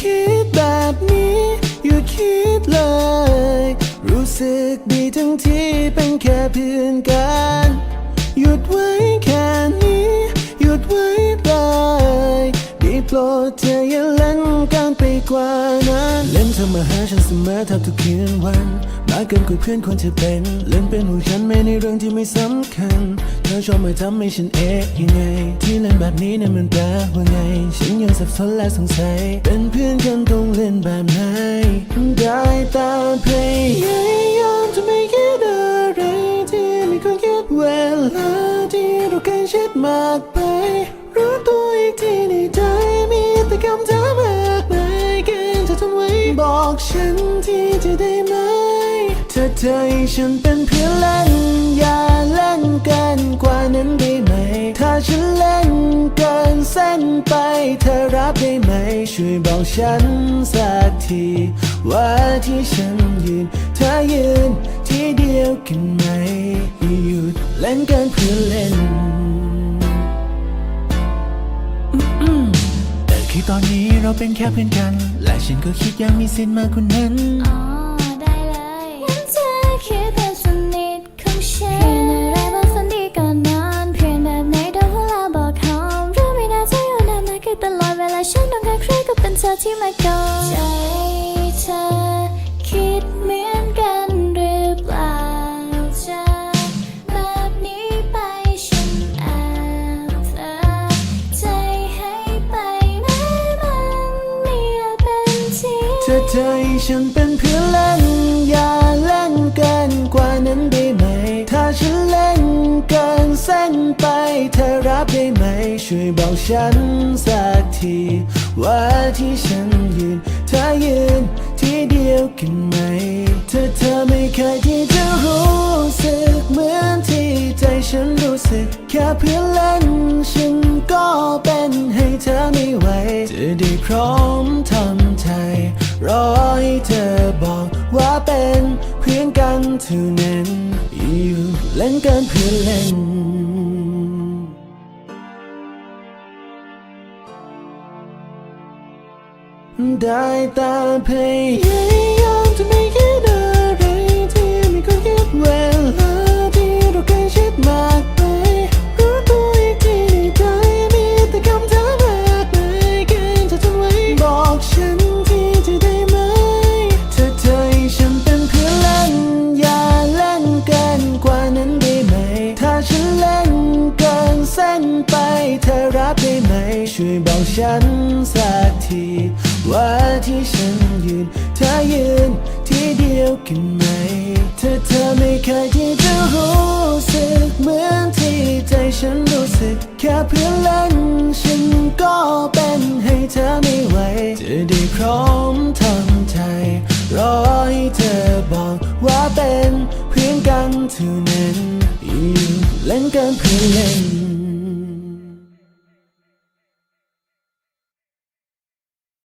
คิดแบบนี้ อยู่คิดเลย รู้สึกดีทั้งที่เป็นแค่เพื่อนกัน หยุดไว้แค่นี้ หยุดไว้เลยดีโปรดเธออย่าเล่นการไปกว่านั้น เล่นเธอมาหาฉันเสมอแทบทุกคืนวันากเกินกว่าเพื่อนควรจะเป็น เล่นเป็นหูฉันไม่ในเรื่องที่ไม่สำคัญ เธอชอบมาทำให้ฉันเอ๊ะยังไง ที่เล่นแบบนี้เนี่ยมันแปลว่าไง ฉันยังสับสนและสงสัย เป็นเพื่อนกันต้องเล่นแบบไหน ได้ตามพยายามจะไม่คิดอะไรที่ไม่ควรคิดเวลาที่เราใกล้ชิดมากไปรู้ตัวอีกทีในใจมีแต่คำถามมากมายเกินจะทนไว้บอกฉันที่จะได้ไหมา เธอให้ฉันเป็นเพื่อนเล่น อย่าเล่นเกันกว่านั้นได้ไหม ถ้าฉันเล่นเกินเส้นไป เธอรับได้ไหม ช่วยบอกฉันสักที ว่าที่ฉันยืน เธอยืนที่เดียวกันไหมหยุดเล่นกันเพื่อเล่นแต่คือตอนนี้เราเป็นแค่เพื่อนกัน และฉันก็คิดยังมีสิทธิ์มากกว่านั้น ที่มาก่อนใจเธอคิดเหมือนกันหรือเปล่าจากแบบนี้ไปฉันแอบเธอใจให้ไปแม้มันไม่อาจเป็นจริงถ้าเธอให้ฉันเป็นเพื่อนเล่นอย่าเล่นเกินกว่านั้นได้ไหม ถ้าฉันเล่นเกินเส้นไปเธอรับได้ไหม ช่วยบอกฉันสักที ว่าที่ฉันยืนเธอยืนที่เดียวกันไหม ถ้าเธอไม่เคยที่จะรู้สึกเหมือนที่ใจฉันรู้สึก แค่เพื่อเล่นฉันก็เป็นให้เธอไม่ไหวจะได้พร้อมทำใจรอให้เธอบอกว่าเป็นเพื่อนกันเท่านั้นอยู่เล่นกันเพื่อเล่น ได้แตามพยายามจะไม่คิดอะไรที่ไม่ควรคิดเวลาที่เราใกล้ชิดมากไปรู้ตัวอีกทีในใจมีแต่คำถามมากมายเกินจะทนไว้บอกฉันที่จะได้ไหมถ้าเธอให้ฉันเป็นเพื่อนเล่นอย่าเล่นเกินกว่านั้นได้ไหม ถ้าฉันเล่นเกินเส้นไปเธอรับได้ไหม ช่วยบอกฉันสักที ว่าที่ฉันยืน เธอยืนที่เดียวกันไหม ถ้าเธอไม่เคยที่จะรู้สึกเหมือนที่ใจฉันรู้สึก แค่เพื่อเล่นฉันก็เป็นให้เธอไม่ไหว จะได้พร้อมทำใจ รอให้เธอบอกว่าเป็นเพื่อนกันเท่านั้นอยู่เล่นกันเพื่อเล่น